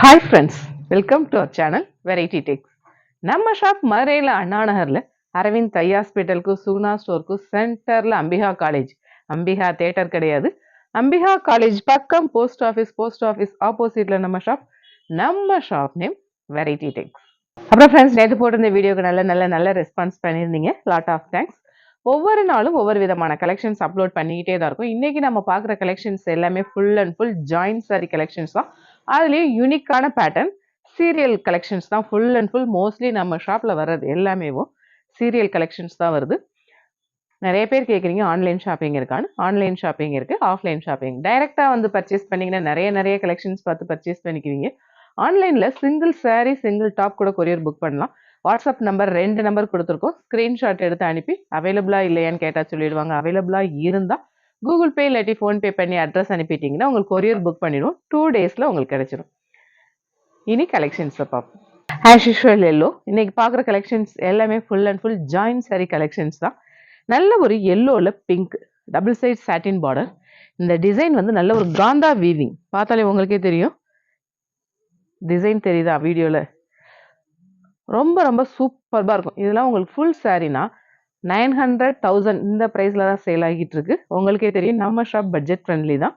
Hi friends welcome to our channel variety tex நம்ம shop மதுரையில் அண்ணா நகரில் அரவிந்த் ஐ ஹாஸ்பிட்டலுக்கு சுகுணா ஸ்டோருக்கு சென்டரில் அம்பிகா காலேஜ் அம்பிகா தேட்டர் கிடையாது. அம்பிகா காலேஜ் பக்கம் போஸ்ட் ஆஃபீஸ் போஸ்ட் ஆஃபீஸ் ஆப்போசிட்டில் நம்ம ஷாப் நம்ம ஷாப் நேம் வெரைட்டி டெக்ஸ் அப்புறம் ஃப்ரெண்ட்ஸ் நேற்று போட்டிருந்த வீடியோக்கு நல்ல நல்ல நல்ல ரெஸ்பான்ஸ் பண்ணியிருந்தீங்க. லாட் ஆஃப் தேங்க்ஸ் ஒவ்வொரு நாளும் ஒவ்வொரு விதமான கலெக்ஷன்ஸ் அப்லோட் பண்ணிக்கிட்டே தான் இருக்கும். இன்னைக்கு நம்ம பார்க்குற கலெக்ஷன்ஸ் எல்லாமே full and full joint sari collections தான். அதுலேயும் யூனிக்கான பேட்டர்ன் சீரியல் கலெக்ஷன்ஸ் தான் ஃபுல் அண்ட் ஃபுல் மோஸ்ட்லி நம்ம ஷாப்பில் வர்றது எல்லாமேவும் சீரியல் கலெக்ஷன்ஸ் தான் வருது. நிறைய பேர் கேட்குறீங்க ஆன்லைன் ஷாப்பிங் இருக்கான்னு. ஆன்லைன் ஷாப்பிங் இருக்குது ஆஃப்லைன் ஷாப்பிங் டைரெக்டாக வந்து பர்ச்சேஸ் பண்ணிங்கன்னா நிறைய நிறைய கலெக்ஷன்ஸ் பார்த்து பர்ச்சேஸ் பண்ணிக்குவீங்க. ஆன்லைனில் சிங்கிள் சாரீ சிங்கிள் டாப் கூட கொரியர் புக் பண்ணலாம். வாட்ஸ்அப் நம்பர் ரெண்டு நம்பர் கொடுத்துருக்கோம். ஸ்க்ரீன்ஷாட் எடுத்து அனுப்பி அவைலபிளாக இல்லையான்னு கேட்டால் சொல்லிடுவாங்க. அவைலபிளாக இருந்தால் கூகுள் பே இல்லாட்டி ஃபோன்பே பண்ணி அட்ரஸ் அனுப்பிட்டீங்கன்னா உங்களுக்கு கொரியர் புக் பண்ணிடும். டூ டேஸில் உங்களுக்கு கிடைச்சிடும் இனி கலெக்ஷன்ஸை பார்ப்போம். ஆஸ் யூஷுவல் எல்லோ இன்னைக்கு பார்க்குற கலெக்ஷன்ஸ் எல்லாமே full and full joint sari collections தான். நல்ல ஒரு எல்லோவில் pink double side satin border இந்த டிசைன் வந்து நல்ல ஒரு காந்தா வீவிங் பார்த்தாலே உங்களுக்கே தெரியும். டிசைன் தெரியுதா? வீடியோவில் ரொம்ப ரொம்ப சூப்பர்பாக இருக்கும். இதெல்லாம் உங்களுக்கு ஃபுல் சாரினா நைன் ஹண்ட்ரட் தௌசண்ட் இந்த ப்ரைஸில் தான் சேல் ஆகிட்டு இருக்கு உங்களுக்கே தெரியும் நம்ம ஷாப் பட்ஜெட் ஃப்ரெண்ட்லி தான்.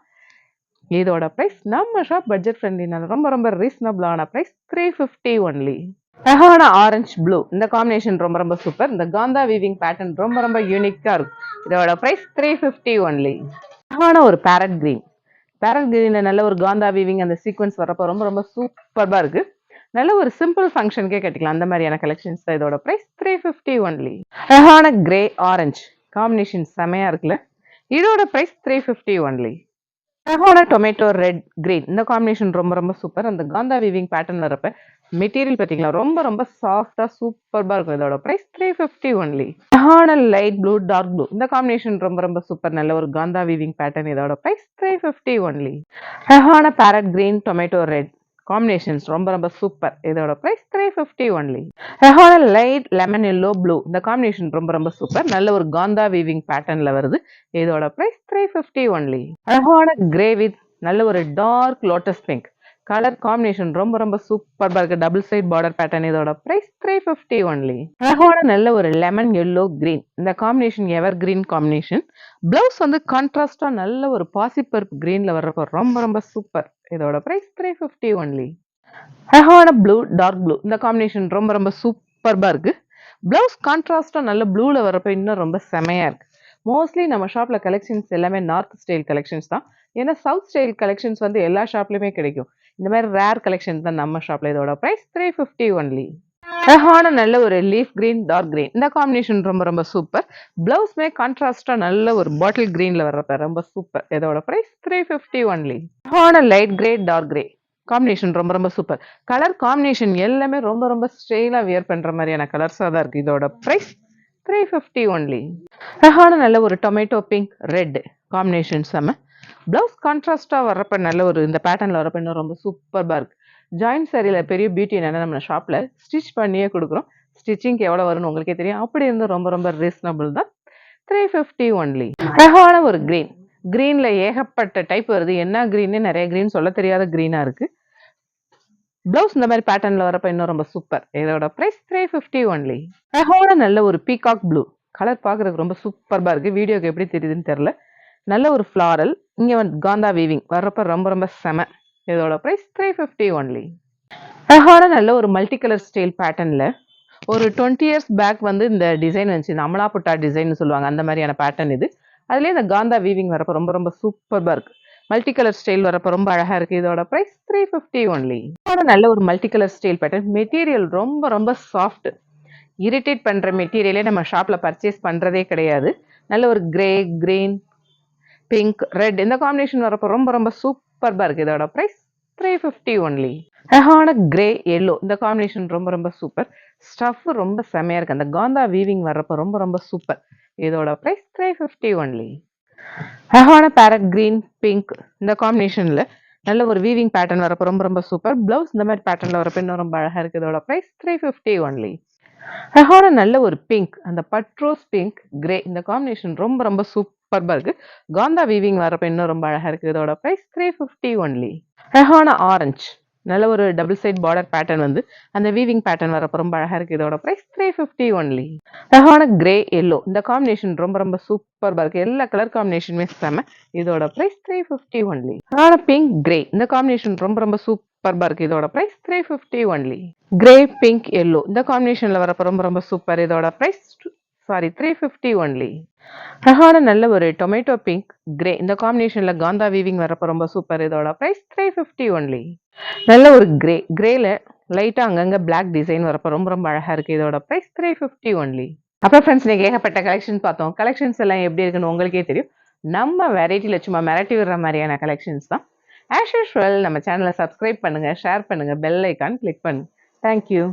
இதோட ப்ரைஸ் நம்ம ஷாப் பட்ஜெட் ஃப்ரெண்ட்லினால ரொம்ப ரொம்ப ரீசனபிளான ப்ரைஸ் த்ரீ ஃபிஃப்டி ஒன்லி அழகான ஆரஞ்சு ப்ளூ இந்த காம்பினேஷன் ரொம்ப ரொம்ப சூப்பர் இந்த காந்தா வீவிங் பேட்டர்ன் ரொம்ப ரொம்ப யூனிக்காக இருக்கும். இதோட ப்ரைஸ் த்ரீ ஃபிஃப்டி ஒன்லி அழகான ஒரு பேரட் கிரீன் பேரட் கிரீனில் நல்ல ஒரு காந்தா வீவிங் அந்த சீக்வன்ஸ் வரப்போ ரொம்ப ரொம்ப சூப்பர்பாக இருக்குது நல்ல ஒரு சிம்பிள் ஃபங்க்ஷனுக்கே கட்டிக்கலாம். அந்த மாதிரியான கலெக்ஷன்ஸ் தான் இதோட ப்ரைஸ் த்ரீ ஃபிஃப்டி ஒன்லி அழகான கிரே ஆரஞ்சு காம்பினேஷன் செமையாக இருக்குல்ல? இதோட ப்ரைஸ் த்ரீ ஃபிஃப்டி ஒன்லி அழகான டொமேட்டோ ரெட் கிரீன் இந்த காம்பினேஷன் ரொம்ப ரொம்ப சூப்பர் அந்த காந்தா வீவிங் பேட்டர்ன் வரப்ப மெட்டீரியல் பார்த்தீங்களா ரொம்ப ரொம்ப சாஃப்டாக சூப்பர்பாக இருக்கும் இதோட ப்ரைஸ் த்ரீ ஃபிஃப்டி ஒன்லி அழகான லைட் ப்ளூ டார்க் ப்ளூ இந்த காம்பினேஷன் ரொம்ப ரொம்ப சூப்பர் நல்ல ஒரு காந்தா வீவிங் பேட்டர்ன் இதோட ப்ரைஸ் த்ரீ ஃபிஃப்டி ஒன்லி அழகான parrot green tomato red combinations ரொம்ப ரொம்ப சூப்பர் இதோட ப்ரைஸ் த்ரீ ஃபிஃப்டி ஒன்லி அழகான லைட் லெமன் எல்லோ ப்ளூ இந்த காம்பினேஷன் ரொம்ப ரொம்ப சூப்பர் நல்ல ஒரு காந்தா வீவிங் பேட்டர்னில் வருது. இதோட ப்ரைஸ் த்ரீ ஃபிஃப்டி ஒன்லி அழகான கிரே வித் நல்ல ஒரு dark lotus pink colour combination ரொம்ப ரொம்ப சூப்பராக இருக்கு. டபுள் சைட் பார்டர் பேட்டர்ன் இதோட ப்ரைஸ் த்ரீ ஃபிஃப்டி ஒன்லி அழகான நல்ல ஒரு லெமன் எல்லோ கிரீன் இந்த combination ever green combination blouse வந்து கான்ட்ராஸ்டா நல்ல ஒரு பாசிப்பருப்பு கிரீன்ல வர்றப்போ ரொம்ப ரொம்ப சூப்பர் இதோட ப்ரைஸ் த்ரீ ஃபிஃப்டி ஒன்லி அழகான ப்ளூ டார்க் ப்ளூ இந்த காம்பினேஷன் ரொம்ப ரொம்ப சூப்பர்பாக இருக்கு. பிளவுஸ் கான்ட்ராஸ்டாக நல்ல ப்ளூவில் வரப்போ இன்னும் ரொம்ப செமையாக இருக்கு. மோஸ்ட்லி நம்ம ஷாப்பில் கலெக்ஷன்ஸ் எல்லாமே நார்த் ஸ்டைல் கலெக்ஷன்ஸ் தான். ஏன்னா சவுத் ஸ்டைல் கலெக்ஷன்ஸ் வந்து எல்லா ஷாப்லையுமே கிடைக்கும். இந்த மாதிரி ரேர் கலெக்ஷன் தான் நம்ம ஷாப்பில் இதோட ப்ரைஸ் த்ரீ ஃபிஃப்டி ஒன்லி அழகான நல்ல ஒரு லீஃப் கிரீன் டார்க் கிரீன் இந்த காம்பினேஷன் ரொம்ப ரொம்ப சூப்பர் பிளவுஸ்மே கான்ட்ராஸ்டா நல்ல ஒரு பாட்டில் கிரீன்ல வர்றப்ப ரொம்ப சூப்பர் இதோட ப்ரைஸ் த்ரீ ஃபிஃப்டி ஒன்லி அழகான light grey dark grey combination ரொம்ப ரொம்ப சூப்பர் கலர் காம்பினேஷன் எல்லாமே ரொம்ப ரொம்ப ஸ்டைலாக வியர் பண்ணுற மாதிரியான கலர்ஸாக தான் இருக்குது இதோட ப்ரைஸ் த்ரீ ஃபிஃப்டி ஒன்லி அழகான நல்ல ஒரு டொமேட்டோ பிங்க் ரெட் காம்பினேஷன் செம்ம ப்ளவுஸ் கான்ட்ராஸ்டாக வர்றப்ப நல்ல ஒரு இந்த பேட்டர்னில் வரப்ப இன்னும் ரொம்ப சூப்பர்பாக இருக்குது ஜாயின்ட் சாரியில் பெரிய பியூட்டி என்னென்னா நம்ம ஷாப்பில் ஸ்டிச் பண்ணியே கொடுக்குறோம். ஸ்டிச்சிங்க்கு எவ்வளோ வரும்னு உங்களுக்கே தெரியும். அப்படி இருந்து ரொம்ப ரொம்ப ரீசனபிள் தான். த்ரீ ஃபிஃப்டி ஒன்லி அழகான ஒரு க்ரீன் க்ரீனில் ஏகப்பட்ட டைப் வருது. என்ன க்ரீன்னு நிறைய க்ரீன் சொல்ல தெரியாத க்ரீனாக இருக்குது ப்ளவுஸ் இந்த மாதிரி பேட்டர்னில் வரப்ப இன்னும் ரொம்ப சூப்பர் இதோட ப்ரைஸ் த்ரீ ஃபிஃப்டி ஒன்லி அழகான நல்ல ஒரு பீகாக் ப்ளூ கலர் பார்க்குறதுக்கு ரொம்ப சூப்பராக இருக்குது வீடியோக்கு எப்படி தெரியுதுன்னு தெரில நல்ல ஒரு ஃப்ளாரல் இங்கே வந்து காந்தா வீவிங் வர்றப்ப ரொம்ப ரொம்ப செம. இதோட ப்ரைஸ் த்ரீ ஃபிஃப்டி ஒன்லி அழகான நல்ல ஒரு மல்டி கலர் ஸ்டைல் பேட்டர்னில் ஒரு டுவெண்ட்டி இயர்ஸ் பேக் வந்து இந்த டிசைன் வந்துச்சு. இந்த அமலா புட்டா டிசைன் சொல்லுவாங்க. அந்த மாதிரியான பேட்டர்ன் இது. அதுலேயே இந்த காந்தா வீவிங் வரப்போ ரொம்ப ரொம்ப சூப்பராக இருக்குது மல்டி கலர் ஸ்டைல் வரப்போ ரொம்ப அழகாக இருக்குது இதோட ப்ரைஸ் த்ரீ ஃபிஃப்டி ஒன்லி நல்ல ஒரு multi colour style pattern material ரொம்ப ரொம்ப சாஃப்ட் இரிட்டேட் பண்ணுற மெட்டீரியலே நம்ம ஷாப்பில் பர்ச்சேஸ் பண்ணுறதே கிடையாது. நல்ல ஒரு கிரே கிரீன் பிங்க் ரெட் இந்த காம்பினேஷன் வரப்போ ரொம்ப ரொம்ப சூப்பர்பாக இருக்குது இதோட ப்ரைஸ் த்ரீ ஃபிஃப்டி ஒன்லி அழகான கிரே எல்லோ இந்த காம்பினேஷன் ரொம்ப ரொம்ப சூப்பர் ஸ்டஃப் ரொம்ப செமையாக இருக்குது அந்த காந்தா வீவிங் வர்றப்போ ரொம்ப ரொம்ப சூப்பர் இதோட ப்ரைஸ் த்ரீ ஃபிஃப்டி ஒன்லி அழகான பேரட் க்ரீன் பிங்க் இந்த காம்பினேஷனில் நல்ல ஒரு வீவிங் பேட்டர்ன் வரப்போ ரொம்ப ரொம்ப சூப்பர் ப்ளவுஸ் இந்த மாதிரி பேட்டர்னில் வரப்போ இன்னும் ரொம்ப அழகாக இருக்குது இதோட ப்ரைஸ் த்ரீ ஃபிஃப்டி ஒன்லி அழகான நல்ல ஒரு பிங்க் அந்த பட்ரோஸ் பிங்க் கிரே இந்த காம்பினேஷன் ரொம்ப ரொம்ப சூப்பர்பாக இருக்கு. காந்தா வீவிங் வரப்ப இன்னும் ரொம்ப அழகாக இருக்குது. இதோட ப்ரைஸ் த்ரீ ஃபிஃப்டி ஒன்லி அழகான ஆரஞ்ச் நல்ல ஒரு டபுள் சைட் பார்டர் பேட்டர்ன் வந்து அந்த வீவிங் பேட்டர்ன் வரப்போ ரொம்ப அழகாக இருக்குது இதோட ப்ரைஸ் த்ரீ ஃபிஃப்டி ஒன்லி அழகான கிரே எல்லோ இந்த காம்பினேஷன் ரொம்ப ரொம்ப சூப்பராக இருக்குது எல்லா கலர் காம்பினேஷனுமே செம்ம இதோட ப்ரைஸ் த்ரீ ஃபிஃப்டி ஒன்லி அழகான பிங்க் கிரே இந்த காம்பினேஷன் ரொம்ப ரொம்ப சூப்பராக இருக்குது இதோட price three fifty only grey pink yellow இந்த காம்பினேஷனில் வரப்போ ரொம்ப ரொம்ப சூப்பர் இதோட price sorry three fifty only அழகான நல்ல ஒரு டொமேட்டோ பிங்க் கிரே இந்த காம்பினேஷனில் காந்தா வீவிங் வரப்போ ரொம்ப சூப்பர் இதோட ப்ரைஸ் த்ரீ ஃபிஃப்டி ஒன்லி நல்ல ஒரு கிரே கிரேல லைட்டாக அங்கங்கே பிளாக் டிசைன் வரப்போ ரொம்ப ரொம்ப அழகாக இருக்குது இதோட ப்ரைஸ் த்ரீ ஃபிஃப்டி ஒன்லி அப்புறம் ஃப்ரெண்ட்ஸ் நீங்கள் ஏகப்பட்ட கலெக்ஷன் பார்த்தோம். கலெக்ஷன்ஸ் எல்லாம் எப்படி இருக்குன்னு உங்களுக்கே தெரியும். நம்ம வெரைட்டியில் சும்மா மிரட்டி விடுற மாதிரியான கலெக்ஷன்ஸ் தான். ஆஸ் யூஷுவல் நம்ம சேனலை சப்ஸ்கிரைப் பண்ணுங்கள் ஷேர் பண்ணுங்கள் பெல் ஐக்கான் கிளிக் பண்ணுங்கள் தேங்க்யூ